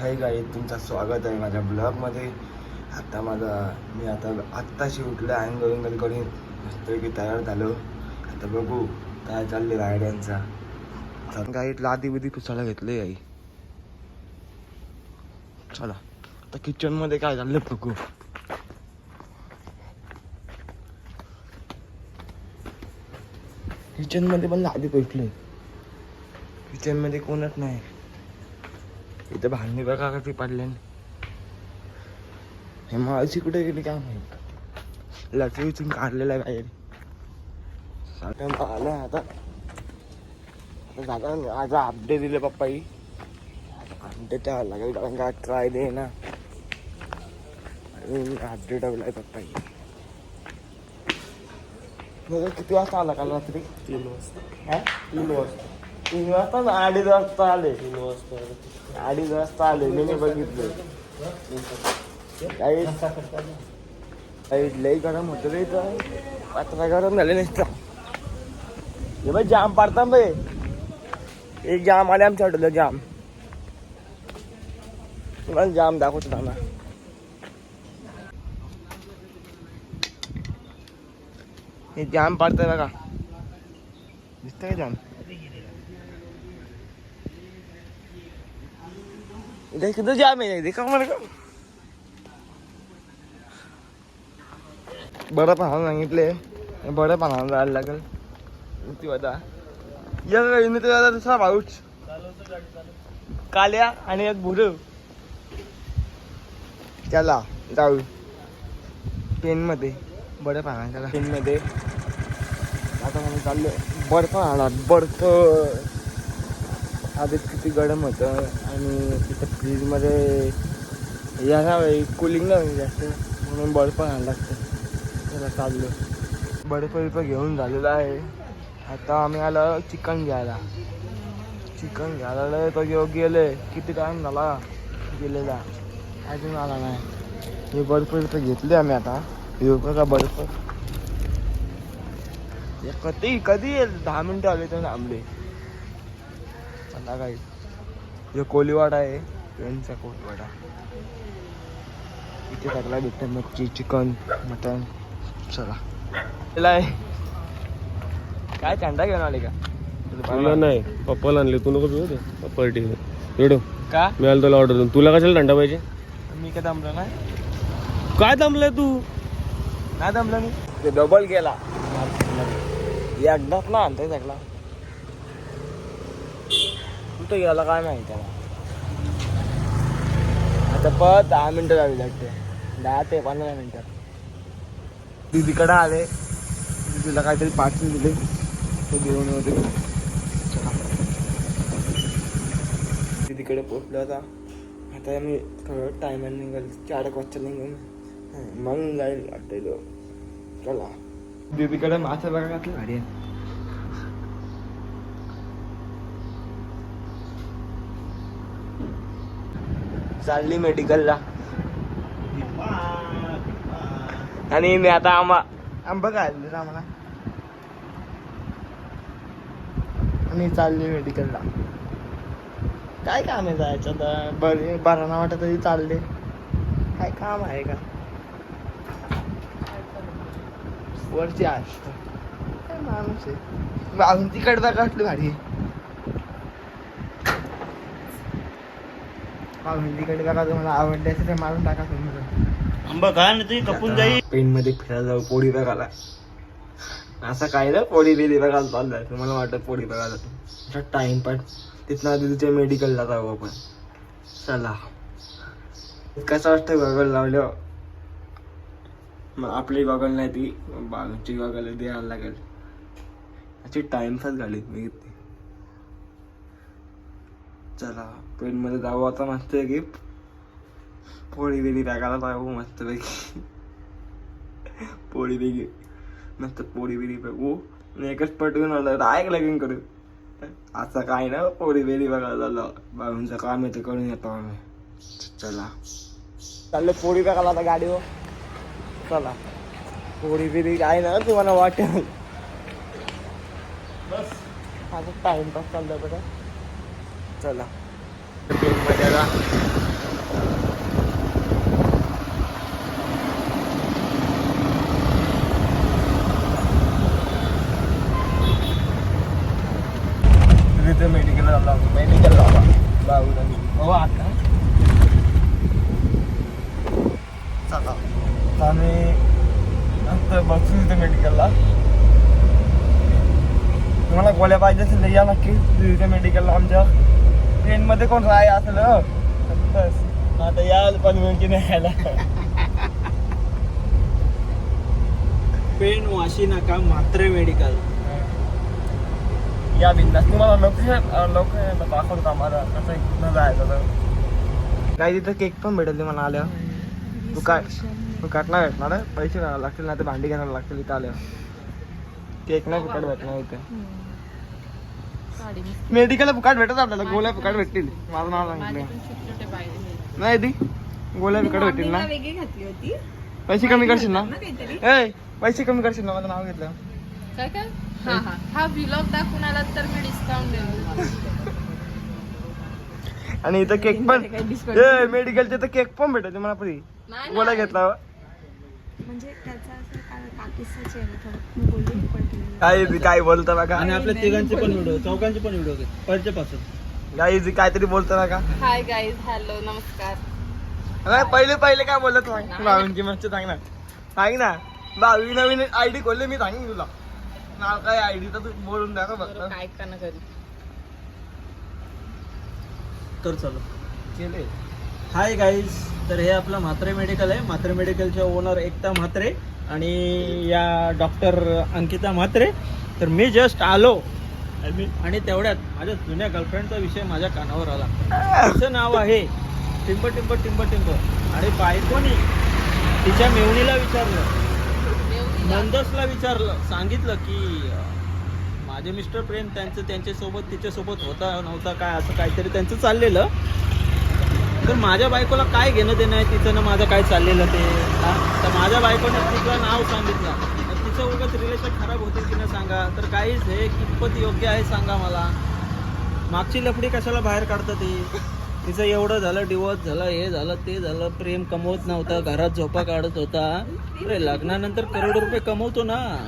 हाय गाई तुमचं स्वागत आहे माझ्या ब्लॉगमध्ये आता माझा मी आता आत्ताशी उठलं अँगल विंगल करून मस्तपैकी तयार झालो. आता बघू काय चालले रायड्यांचा काही लादी बिदी पुसायला घेतले आई. चला. आता किचनमध्ये काय चाललं बघू. किचनमध्ये पण लादी पेटले किचनमध्ये कोणच नाही. इथं भांडी बघा कशी पडले हे माळशी कुठे गेली काय माहीत? लटरी उचून काढलेला आहे बाहेर. आलं आता. आता जागा आज अपडेट दिले पप्पाई अपडेट लागेल कारण का ट्राय दे ना. अपडेट आहे पप्पाई किती वाजता आला काल रात्री? तीन वाजता. हा? तीन वाजता. तीन वाजता ना अडीच वाजता आले. तीन वाजता अडीच वाजता आले. मी नाही काही काही लई गरम होतं रे इथं. गरम झाले नाही हे बाई जाम पाडता बाई एक जाम आले आमच्या हॉटेलला जाम. तुम्हाला जाम दाखवतो ना हे जाम पाडतंय बघा. दिसतंय का जाम? किती जाम आहे देखा मला का बरं पाहायला सांगितले बरं पाहायला जायला लागेल ती होता या तर आता दुसरा भाऊच काल्या आणि एक भुर त्याला जाऊ पेनमध्ये बरं पाहा त्याला पेनमध्ये आता मला चाललो बर्फ आला बर्फ आधीच किती गरम होतं आणि तिथं फ्रीजमध्ये यायला कुलिंग नाही जास्त म्हणून बर्फ आणायला लागतं. त्याला चाललो. बर्फ बिर्फ घेऊन झालेला आहे. आता आम्ही आलो चिकन घ्यायला. चिकन घ्यायला तो घेऊ गेले. किती टाईम झाला? गेलेला. अजून आला नाही. हे बर्फ बिर्फ घेतले आम्ही आता. येऊ का बर्फ. हे कधी कधी दहा मिनटं आले तर थांबले. चला काय? हे कोलीवाडा आहे ट्रेनचा कोलीवाडा. इथे सगळा भेटतं मच्छी चिकन मटन. चला. काय थंडा घेऊन आले का? तुला नाही. पप्पाला आणले. तू नको पिऊ दे पप्पा ठीक आहे. का? मी आलो तुला ऑर्डर तुला कशाला थंडा पाहिजे? मी काय दमलो नाही काय दमलाय तू? नाही दमलो मी. ते डबल गेला. एकदाच ना आणतोय सगळा. कुठं गेला काय माहिती त्याला आता परत दहा मिनिटं जावी लागते दहा ते पंधरा मिनिटं. दीदीकडे आले. दीदीला काहीतरी पार्सल दिले. ते घेऊन होते दीदीकडे पोचलो होता आता मी थोडं टायमाने निघाल चार एक वाजता निघून. मग जाईल वाटतं चला. दीदीकडे मासा बघा घातलं गाडी चालली मेडिकलला. आणि मी आता आंबा आंबा काय आम्हाला. आणि चालली मेडिकलला. काय काम आहे जायचं तर बरे बरं ना वाटत तरी चालले. काय काम आहे का? वरची आष्ट. काय माणूस आहे? अजून तिकडचा कसली भारी आहे? तिकडे बघा तुम्हाला आवडले असेल तर मारून टाका तुम्ही आंबा काय नाही ते कपून जाईल पेन मध्ये फिरायला जाऊ पोळी बघायला. असं काय ना पोळी बिली बघायला चाललंय. तुम्हाला वाटत पोळी बघायला तू टाइमपास तिथनं आधी तिच्या मेडिकलला जाऊ आपण. चला. कसं वाटतं गॉगल लावलं मग आपली गॉगल नाही ती बागची गॉगल द्यायला लागेल. अशी टाइमपास घालीत मी चला पेन मध्ये जाऊ आता मस्त की पोळी बिली बघायला जाऊ मस्त पैकी. पोळी बिगी मस्त पोळी बिरी बघू. एकच पटवून आलं डायरेक्ट लगीन करू. असं काय ना पोळी बिरी बघायला झालं बाबूंचं काम आहे ते करून येतो आम्ही. चला. चाललं पोळी बघायला आता गाडीवर. चला. पोळी बिरी काय ना तुम्हाला वाटेल. आता टाइमपास चाललं बरं चला. मजा मेडिकल मेडिकल बाबा आता. चला. आम्ही आता बघतो तिथे मेडिकलला तुम्हाला गोळ्या पाहिजे असेल तर या नक्की. इथे मेडिकलला आमच्या ट्रेनमध्ये कोण राय असेल. बस. आता या पण की नाही यायला पेन वाशी नाका मात्रे मेडिकल या बिंदास. तुम्हाला लोकेशन लोकेशन दाखवतो आम्हाला. कसं इथनं जायचं तर. काही तिथं केक पण भेटेल मला आल्या तू काय तू काटला भेटणार? पैसे लागतील ना ते भांडी घ्यायला लागतील इथं आल्या केक नाही फुकट भेटणार इथे. मेडिकलला फुकट भेटत आपल्याला गोळ्या फुकट भेटतील. माझं नाव सांगितलं. नाही दी गोळ्या फुकट भेटतील ना. पैसे कमी करशील ना? ए पैसे कमी करशील ना माझं नाव घेतलं काय काय? हा हा. हा व्लॉग दाखवून आला तर मी डिस्काउंट. आणि इथं केक पण ए मेडिकलचे तर केक पण भेटते मला नाही, गोळ्या. घेतला म्हणजे काय काय बोलतो बघा आणि आपल्या तिघांचे पण व्हिडिओ चौघांचे पण व्हिडिओ पासून. गाईज काहीतरी बोलतो का हाय गाईज हॅलो नमस्कार. पहिले पहिले काय बोलत भाऊंची मस्त सांग ना. सांग ना. भावी नवीन आयडी खोलले मी सांगेन तुला. नाव काय आयडी तर तू बोलून दाखव फक्त. काय ना कर चालू. केले हाय गाईज तर हे आपलं म्हात्रे मेडिकल आहे. म्हात्रे मेडिकलचे ओनर एकता म्हात्रे आणि या डॉक्टर अंकिता म्हात्रे. तर मी जस्ट आलो. आणि तेवढ्यात माझ्या जुन्या गर्लफ्रेंडचा विषय माझ्या कानावर आला. तिचं नाव आहे टिंब टिंब टिंब टिंब. आणि बायकोनी तिच्या मेवणीला विचारलं. नंदसला विचारलं. सांगितलं की माझे मिस्टर प्रेम त्यांचं त्यांच्यासोबत तिच्यासोबत होता नव्हता काय असं काहीतरी त्यांचं चाललेलं. तर माझ्या बायकोला काय घेणं देणं आहे? तिचं ना माझं काय चाललेलं ते? हा? तर माझ्या बायकोने तिचं नाव सांगितलं. तर तिचं उगाच रिलेशन खराब होते की नाही सांगा. तर काहीच हे कितपत योग्य आहे सांगा मला. मागची लफडी कशाला बाहेर काढतं ती? तिचं एवढं झालं डिवोर्स झालं हे झालं ते झालं प्रेम कमवत नव्हता घरात झोपा काढत होता. अरे लग्नानंतर करोड रुपये कमवतो ना.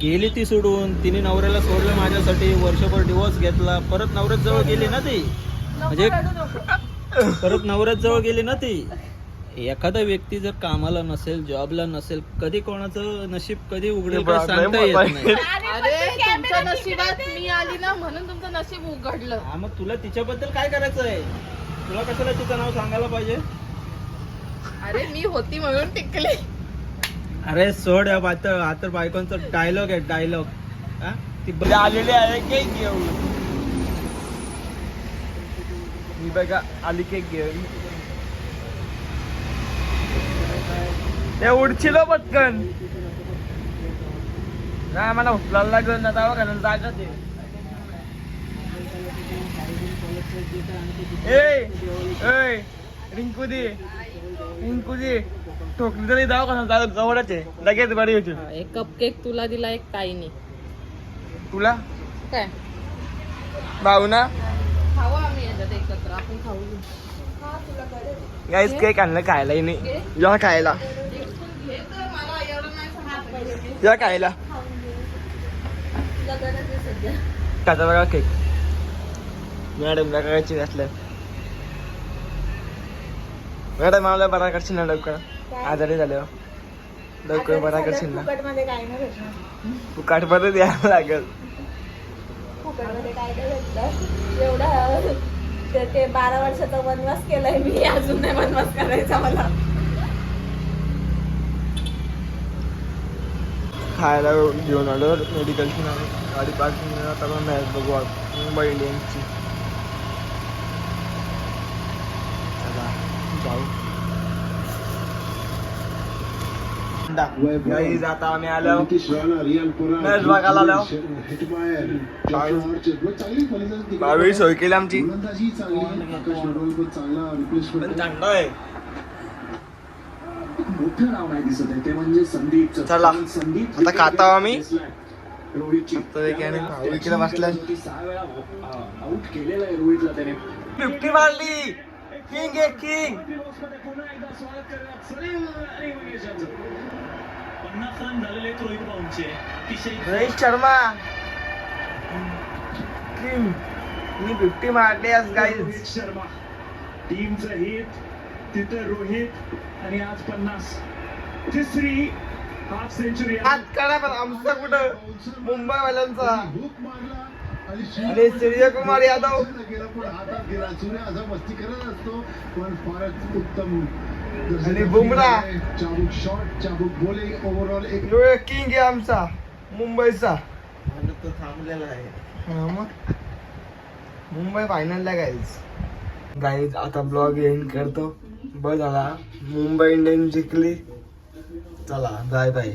गेली ती सोडून. तिने नवऱ्याला सोडलं माझ्यासाठी. वर्षभर डिवोर्स घेतला. परत नवऱ्यात जवळ गेली ना ती. म्हणजे परत नवऱ्यात जवळ गेली ना ती? एखादा व्यक्ती जर कामाला नसेल जॉबला नसेल कधी कोणाचं नशीब कधी उघडेल काय सांगता येत नाही. अरे तुमच्या नशिबात मी आली ना म्हणून तुमचं नशीब उघडलं. हा मग तुला तिच्याबद्दल काय करायचं आहे तुला कशाला तिचं नाव सांगायला पाहिजे? अरे मी होती म्हणून टिकली. अरे सोड या बात हा तर बायकोंचा डायलॉग आहे डायलॉग ती आलेले आहे केक घेऊन. मी बघा आली केक घेऊन. ते उडचिलो पटकन. नाही मला उचलायला लागलं ना जावं घालायला जागा ते ए ए रिंकू दे रिंकू दे ठोकली तरी जावं का जवळच आहे. लगेच बरी होती हा, एक कप केक तुला दिला एक ताईने. तुला? काय? भाऊ ना याच्यात आपण खाऊ गाईस केक आणलं खायला नाही या खायला या खायला खायचा बघा केक मॅडम करायची असल्या मॅडम आम्हाला बरा करशील ना लवकर आजारी झाल्यावर लवकर बरा करशील ना फुकाट परत यावं लागेल एवढा ते- ते बारा वर्षाचा वनवास केलाय मी. अजून नाही वनवास करायचा मला. खायला घेऊन आलो. मेडिकलची नाही. गाडी पार्किंग आता मॅच बघू मुंबई इंडियन्सची. चला जाऊ. गाईज आता आम्ही आलो. मॅच बघायला आलो. बावीस सोय केली आमची. पण थंड आहे. मोठं नाव नाही दिसत आहे. ते म्हणजे संदीप चला. संदीप आता खातो आम्ही. आउट केलेला आहे रोहितला त्याने. फिफ्टी मारली किंग आहे किंग रन झालेले आहेत रोहित भाऊंचे. अतिशय रोहित शर्मा. मी फिफ्टी मारली आज गाईज रोहित शर्मा. टीमचं हित तिथं रोहित आणि आज पन्नास. तिसरी हाफ सेंचुरी हात काढा पण आमचा कुठं? मुंबईवाल्यांचा. आणि सूर्यकुमार यादव. गेला पण हातात गेला. सूर्य असा मस्ती करत असतो पण फारच उत्तम. आणि एक किंग आहे आमचा मुंबईचा. तो थांबलेला आहे. हा मग? मुंबई फायनलला गाईज गाईज आता ब्लॉग एंड करतो. बस झाला. मुंबई इंडियन्स जिंकली. चला बाय बाय